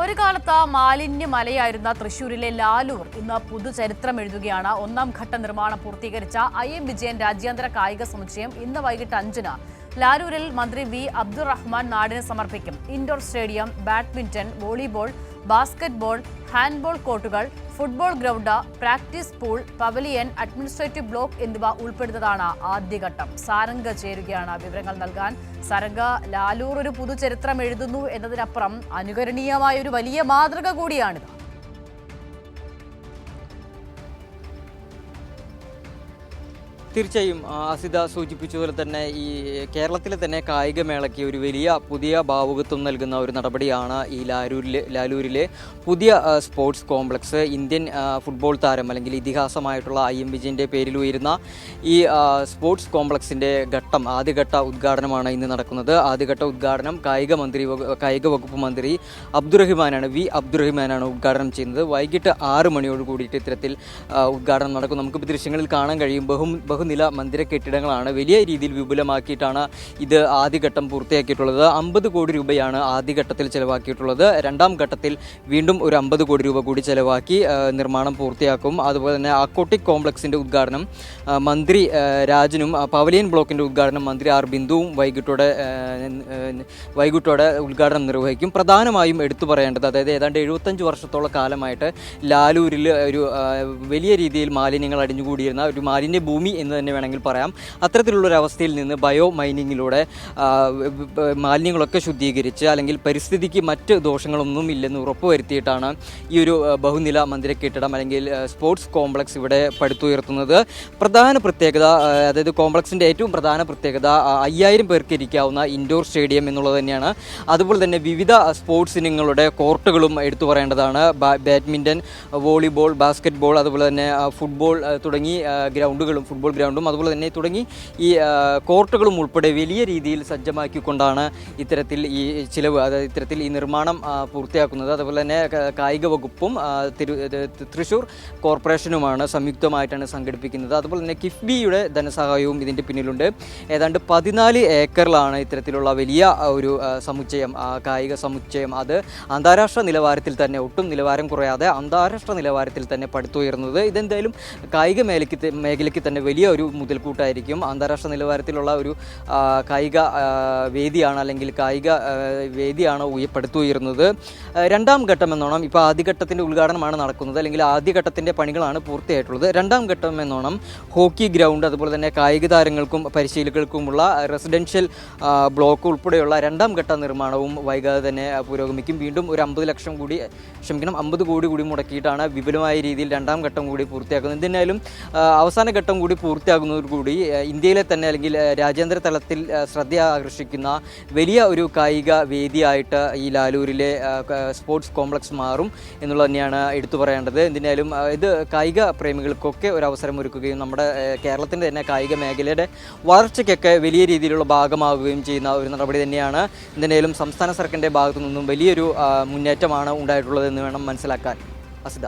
ഒരു കാലത്ത് മാലിന്യ മലയായിരുന്ന തൃശൂരിലെ ലാലൂർ ഇന്ന് പുതുചരിത്രം എഴുതുകയാണ്. ഒന്നാം ഘട്ട നിർമ്മാണം പൂർത്തീകരിച്ച ഐ എം വിജയൻ രാജ്യാന്തര കായിക സമുച്ചയം ഇന്ന് വൈകിട്ട് അഞ്ചിന് ലാലൂരിൽ മന്ത്രി വി അബ്ദുറഹ്മാൻ നാടിന് സമർപ്പിക്കും. Indoor stadium badminton volleyball basketball handball കോർട്ടുകൾ football ground practice pool pavilion administrative block എന്നിവ ഉൾപ്പെടുന്നതാണ് ആദ്യഘട്ടം. സാരംഗ ചേരുകയാണ് വിവരങ്ങൾ നൽകാൻ. സാരംഗ ലാലൂർ ഒരു പുതുചരിത്രം എഴുതുന്നു എന്നതിനപ്പുറം അനുകരണീയമായ ഒരു വലിയ മാതൃക കൂടിയാണിത്. തീർച്ചയായും അസിത സൂചിപ്പിച്ചതുപോലെ തന്നെ ഈ കേരളത്തിലെ തന്നെ കായിക മേളയ്ക്ക് ഒരു വലിയ പുതിയ ഭാവുകത്വം നൽകുന്ന ഒരു നടപടിയാണ് ഈ ലാലൂരിലെ ലാലൂരിലെ പുതിയ സ്പോർട്സ് കോംപ്ലക്സ്. ഇന്ത്യൻ ഫുട്ബോൾ താരം അല്ലെങ്കിൽ ഇതിഹാസമായിട്ടുള്ള ഐ എം വിജയന്റെ പേരിൽ ഉയരുന്ന ഈ സ്പോർട്സ് കോംപ്ലക്സിന്റെ ഘട്ടം ആദ്യഘട്ട ഉദ്ഘാടനമാണ് ഇന്ന് നടക്കുന്നത്. ആദ്യഘട്ട ഉദ്ഘാടനം കായിക മന്ത്രി കായിക വകുപ്പ് മന്ത്രി അബ്ദുറഹിമാനാണ് വി അബ്ദുറഹിമാനാണ് ഉദ്ഘാടനം ചെയ്യുന്നത്. വൈകിട്ട് ആറ് മണിയോട് കൂടിയിട്ട് ഇത്തരത്തിൽ ഉദ്ഘാടനം നടക്കും. നമുക്ക് ദൃശ്യങ്ങളിൽ കാണാൻ കഴിയും. ബഹു ബഹുനില മന്ദിര കെട്ടിടങ്ങളാണ്. വലിയ രീതിയിൽ വിപുലമാക്കിയിട്ടാണ് ഇത് ആദ്യഘട്ടം പൂർത്തിയാക്കിയിട്ടുള്ളത്. അമ്പത് കോടി രൂപയാണ് ആദ്യഘട്ടത്തിൽ ചിലവാക്കിയിട്ടുള്ളത്. രണ്ടാം ഘട്ടത്തിൽ വീണ്ടും ഒരു അമ്പത് കോടി രൂപ കൂടി ചിലവാക്കി നിർമ്മാണം പൂർത്തിയാക്കും. അതുപോലെ തന്നെ അക്കോട്ടിക് കോംപ്ലക്സിന്റെ ഉദ്ഘാടനം മന്ത്രി രാജനും പവലിയൻ ബ്ലോക്കിന്റെ ഉദ്ഘാടനം മന്ത്രി ആർ ബിന്ദുവും വൈകിട്ടോടെ വൈകിട്ടോടെ ഉദ്ഘാടനം നിർവഹിക്കും. പ്രധാനമായും എടുത്തു പറയേണ്ടത് അതായത് ഏതാണ്ട് എഴുപത്തഞ്ച് വർഷത്തോളം കാലമായിട്ട് ലാലൂരിൽ ഒരു വലിയ രീതിയിൽ മാലിന്യങ്ങൾ അടിഞ്ഞുകൂടിയിരുന്ന ഒരു മാലിന്യ ഭൂമി എന്ന് തന്നെ വേണമെങ്കിൽ പറയാം. അത്തരത്തിലുള്ള ഒരു അവസ്ഥയിൽ നിന്ന് ബയോ മൈനിങ്ങിലൂടെ മാലിന്യങ്ങളൊക്കെ ശുദ്ധീകരിച്ച് അല്ലെങ്കിൽ പരിസ്ഥിതിക്ക് മറ്റ് ദോഷങ്ങളൊന്നും ഇല്ലെന്ന് ഉറപ്പുവരുത്തിയിട്ടാണ് ഈ ഒരു ബഹുനില മന്ദിര കെട്ടിടം അല്ലെങ്കിൽ സ്പോർട്സ് കോംപ്ലക്സ് ഇവിടെ പടുത്തുയർത്തുന്നത്. പ്രധാന പ്രത്യേകത അതായത് കോംപ്ലക്സിന്റെ ഏറ്റവും പ്രധാന പ്രത്യേകത അയ്യായിരം പേർക്ക് ഇരിക്കാവുന്ന ഇൻഡോർ സ്റ്റേഡിയം എന്നുള്ളത് തന്നെയാണ്. അതുപോലെ തന്നെ വിവിധ സ്പോർട്സ് ഇനങ്ങളുടെ കോർട്ടുകളും എടുത്തു പറയേണ്ടതാണ്. ബാഡ്മിന്റൺ വോളിബോൾ ബാസ്ക്കറ്റ് അതുപോലെ തന്നെ ഫുട്ബോൾ തുടങ്ങി ഗ്രൗണ്ടുകളും ഫുട്ബോൾ ഗ്രൗണ്ടും അതുപോലെ തന്നെ തുടങ്ങി ഈ കോർട്ടുകളും ഉൾപ്പെടെ വലിയ രീതിയിൽ സജ്ജമാക്കിക്കൊണ്ടാണ് ഇത്തരത്തിൽ ഈ ചിലവ് അതായത് ഇത്തരത്തിൽ ഈ നിർമ്മാണം പൂർത്തിയാക്കുന്നത്. അതുപോലെ തന്നെ കായിക വകുപ്പും തിരു തൃശ്ശൂർ കോർപ്പറേഷനുമാണ് സംയുക്തമായിട്ടാണ് സംഘടിപ്പിക്കുന്നത്. അതുപോലെ തന്നെ കിഫ്ബിയുടെ ധനസഹായവും ഇതിന്റെ പിന്നിലുണ്ട്. ഏതാണ്ട് പതിനാല് ഏക്കറിലാണ് ഇത്തരത്തിലുള്ള വലിയ ഒരു സമുച്ചയം കായിക സമുച്ചയം അത്. അന്താരാഷ്ട്ര നിലവാരത്തിൽ തന്നെ ഒട്ടും നിലവാരം കുറയാതെ അന്താരാഷ്ട്ര നിലവാരത്തിൽ തന്നെ പടുത്തുയർന്നത്. ഇതെന്തായാലും കായിക മേഖലയ്ക്ക് മേഖലയ്ക്ക് തന്നെ വലിയ ഒരു മുതൽക്കൂട്ടായിരിക്കും. അന്താരാഷ്ട്ര നിലവാരത്തിലുള്ള ഒരു കായിക വേദിയാണ് അല്ലെങ്കിൽ കായിക വേദിയാണ് ഉയപ്പെടുത്തുയരുന്നത് രണ്ടാം ഘട്ടം എന്നോണം ഇപ്പോൾ ആദ്യഘട്ടത്തിന്റെ ഉദ്ഘാടനമാണ് നടക്കുന്നത്. അല്ലെങ്കിൽ ആദ്യഘട്ടത്തിന്റെ പണികളാണ് പൂർത്തിയായിട്ടുള്ളത്. രണ്ടാം ഘട്ടം എന്നോണം ഹോക്കി ഗ്രൗണ്ട് അതുപോലെ തന്നെ കായിക താരങ്ങൾക്കും പരിശീലകർക്കുമുള്ള റെസിഡൻഷ്യൽ ബ്ലോക്ക് ഉൾപ്പെടെയുള്ള രണ്ടാം ഘട്ട നിർമ്മാണവും വൈകാതെ തന്നെ പുരോഗമിക്കും. വീണ്ടും ഒരു അമ്പത് ലക്ഷം കൂടി ക്ഷമിക്കണം അമ്പത് കോടി കൂടി മുടക്കിയിട്ടാണ് വിപുലമായ രീതിയിൽ രണ്ടാം ഘട്ടം കൂടി പൂർത്തിയാക്കുന്നത്. എന്തിനായാലും അവസാന ഘട്ടം കൂടി പൂർത്തിയാകുന്നതോടുകൂടി കൂടി ഇന്ത്യയിലെ തന്നെ അല്ലെങ്കിൽ രാജ്യാന്തര തലത്തിൽ ശ്രദ്ധ ആകർഷിക്കുന്ന വലിയ ഒരു കായിക വേദിയായിട്ട് ഈ ലാലൂരിലെ സ്പോർട്സ് കോംപ്ലക്സ് മാറും എന്നുള്ളത് തന്നെയാണ് എടുത്തു പറയേണ്ടത്. എന്തിനായാലും ഇത് കായിക പ്രേമികൾക്കൊക്കെ ഒരു അവസരം ഒരുക്കുകയും നമ്മുടെ കേരളത്തിന്റെ തന്നെ കായിക മേഖലയുടെ വളർച്ചയ്ക്കൊക്കെ വലിയ രീതിയിലുള്ള ഭാഗമാകുകയും ചെയ്യുന്ന ഒരു നടപടി തന്നെയാണ് എന്തിനായാലും സംസ്ഥാന സർക്കാരിന്റെ ഭാഗത്തു നിന്നും വലിയൊരു മുന്നേറ്റമാണ് ഉണ്ടായിട്ടുള്ളതെന്ന് വേണം മനസ്സിലാക്കാൻ. അസിത.